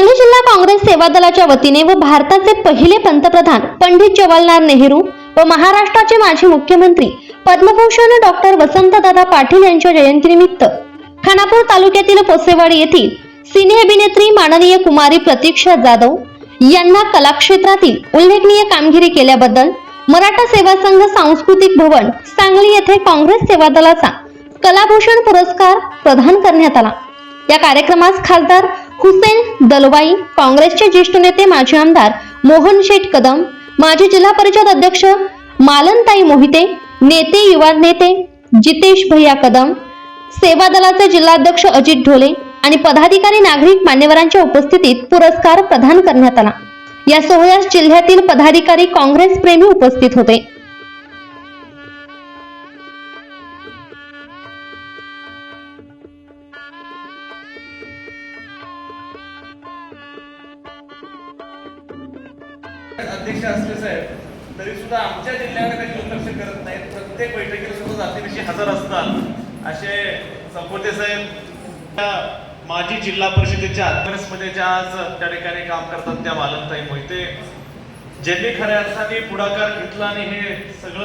सांगली जिल्हा काँग्रेस सेवा दलाच्या वतीने व भारताचे पहिले पंतप्रधान पंडित जवाहरलाल नेहरू व महाराष्ट्राचे माजी मुख्यमंत्री पद्मभूषण डॉक्टर वसंतदादा पाटील यांच्या जयंतीनिमित्त खानापूर तालुक्यातील पोसेवाडी येथील सिने अभिनेत्री माननीय कुमारी प्रतीक्षा जाधव यांना कलाक्षेत्रातील उल्लेखनीय कामगिरी केल्याबद्दल मराठा सेवा संघ सांस्कृतिक भवन सांगली येथे काँग्रेस सेवा दलाचा कलाभूषण पुरस्कार प्रदान करण्यात आला. या कार्यक्रमास खासदार हुसेन दलवाई काँग्रेसचे ज्येष्ठ नेते माजी आमदार मोहन शेठ कदम माजी जिल्हा परिषद अध्यक्ष मालनताई मोहिते नेते युवा नेते जितेश भैया कदम सेवा दलाचे जिल्हाध्यक्ष अजित ढोले आणि पदाधिकारी नागरिक मान्यवरांच्या उपस्थितीत पुरस्कार प्रदान करण्यात आला. या सोहळ्यास जिल्ह्यातील पदाधिकारी काँग्रेस प्रेमी उपस्थित होते. अध्यक्ष असले साहेब तरी सुद्धा आमच्या जिल्ह्याकडे काही दुर्लक्ष करत नाहीत. प्रत्येक बैठकीला सुद्धा जातीविषयी हजर असतात. असे संपोते साहेब माजी जिल्हा परिषदेच्या अध्यक्षमध्ये ज्या आज त्या ठिकाणी काम करतात त्या मालनताई मोहिते. ज्यांनी खऱ्या अर्थाने पुढाकार घेतला आणि हे सगळं